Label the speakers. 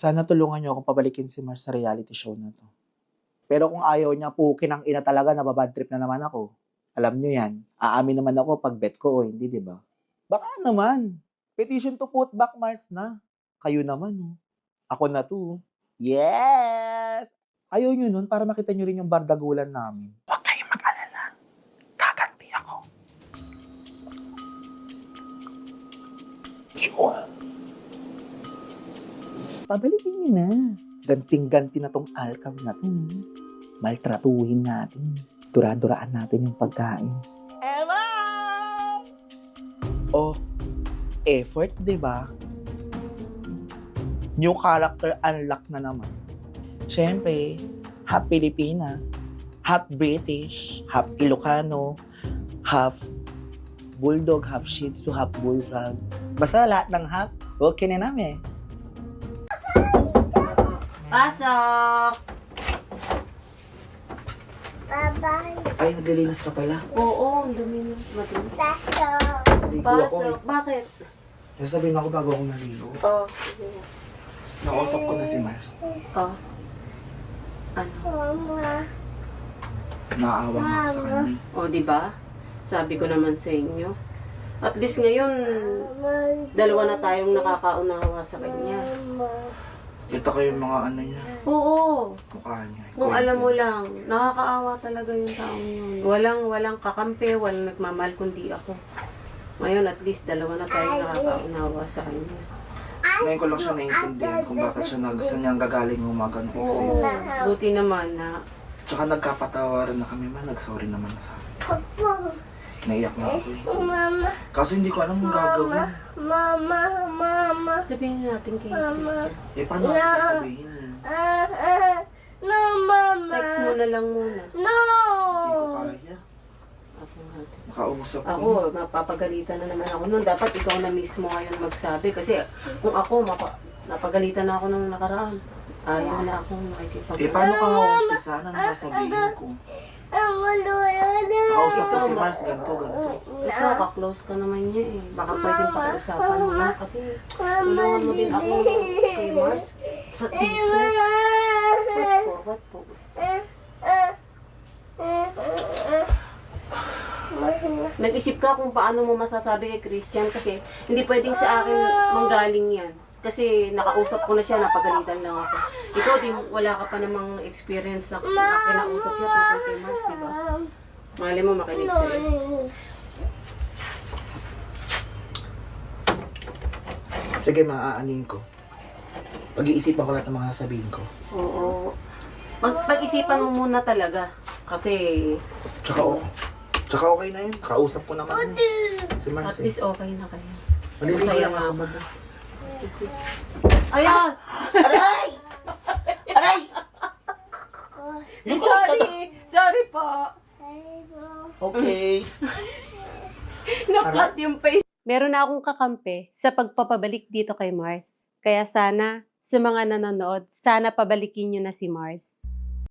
Speaker 1: Sana tulungan niyo akong pabalikin si Mars sa reality show na to. Pero kung ayaw niya, pukin ang ina talaga, nababad trip na naman ako. Alam niyo yan. Aamin naman ako pag bet ko o hindi, di ba? Baka naman. Petition to put back Mars na. Kayo naman, oh. Ako na to. Yes! Ayaw niyo nun para makita niyo rin yung bardagulan namin. Huwag kayong mag-alala. Kaganti ako. Sure. Pabalikin niyo na. Ganting-ganti na tong alkaw na to. Maltratuhin natin. Dura-duraan natin yung pagkain. Emma! Oh, effort, di ba? New character unlock na naman. Siyempre, half Pilipina, half British, half Ilocano, half Bulldog, half Shih Tzu, half Bullfrog. Basta lahat ng half, okay na namin.
Speaker 2: Pasok!
Speaker 3: Bye-bye.
Speaker 1: Ay, naglilinis ka pala.
Speaker 2: Oo, ang dumi mo. Matinig.
Speaker 3: Pasok.
Speaker 1: Ako.
Speaker 2: Pasok. Bakit?
Speaker 1: eh. Sasabihin ako bago ako naligo.
Speaker 2: Oh.
Speaker 1: Nakausap ko na si Mars.
Speaker 2: Oh. Ano?
Speaker 3: Mama.
Speaker 1: Naawa nga ako sa kanya.
Speaker 2: O, di ba? Sabi ko naman sa inyo. At least ngayon,
Speaker 3: Mama.
Speaker 2: dalawa na tayong nakakaunawa sa kanya.
Speaker 3: Mama.
Speaker 1: Ito ko yung mga ano niya,
Speaker 2: Oo.
Speaker 1: mukha niya.
Speaker 2: Kung alam mo lang, nakakaawa talaga yung taong yun. Walang, walang kakampi, walang nagmamahal kundi ako. Ngayon, at least, dalawa na tayong nakakaunawa sa kanya.
Speaker 1: Ngayon ko lang siya naiintindihan kung bakit siya nag, saan niya gagaling umaga ng
Speaker 2: Oo.
Speaker 1: exam.
Speaker 2: Buti naman na
Speaker 1: Tsaka nagkapatawaran na kami man, nag-sorry naman na sa akin. Naiyak na ako eh.
Speaker 3: Mama.
Speaker 1: Kaso hindi ko alam kung gagawin.
Speaker 3: Mama. Mama.
Speaker 2: sabihin natin kay Christian.
Speaker 1: Eh, paano ako sasabihin?
Speaker 3: Ah, ah. No, Mama.
Speaker 2: Text mo na lang muna.
Speaker 3: No.
Speaker 1: Hindi ko kaya.
Speaker 2: Ako natin.
Speaker 1: Nakausap ko.
Speaker 2: Ako, mapapagalitan na naman ako nun. Dapat ikaw na mismo ngayon magsabi. Kasi kung ako, mapa, napagalitan na ako nung nakaraan. Ayaw na akong makikipag...
Speaker 1: Eh, paano ka nga umpisa? Ano sasabihin ko?
Speaker 3: Ang malula na.
Speaker 1: Nakausap ko si Mars, ganito, ganito.
Speaker 2: Ikaw, kaklose ka naman niya eh. Baka pwedeng pakiusapan mo na. Kasi tulungan mo din ako kay Mars sa dito. Ba't po? Ba't po? Nag-isip ka kung paano mo masasabi kay Christian kasi hindi pwedeng sa akin manggaling yan. Kasi nakausap ko na siya, napagalitan lang ako. Ikaw, di, wala ka pa namang experience na, na kinausap niya tungkol kay Mars, di ba? Mali mo makinig sa'yo.
Speaker 1: Sige, maaanin ko. Pag-iisipan ko lahat ng mga sasabihin ko.
Speaker 2: Oo. Pag, pag-isipan mo muna talaga. Kasi
Speaker 1: Tsaka, oh, tsaka okay na yun. Kausap ko naman yun. Si
Speaker 2: at
Speaker 1: eh.
Speaker 2: least okay na kayo.
Speaker 1: Maliligo
Speaker 2: Masaya
Speaker 1: lang
Speaker 2: nga
Speaker 1: ako.
Speaker 2: Ayan!
Speaker 1: Aray! Aray! Okay.
Speaker 2: Naplat yung face. Meron na akong kakampi sa pagpapabalik dito kay Mars. Kaya sana, sa mga nanonood, sana pabalikin nyo na si Mars.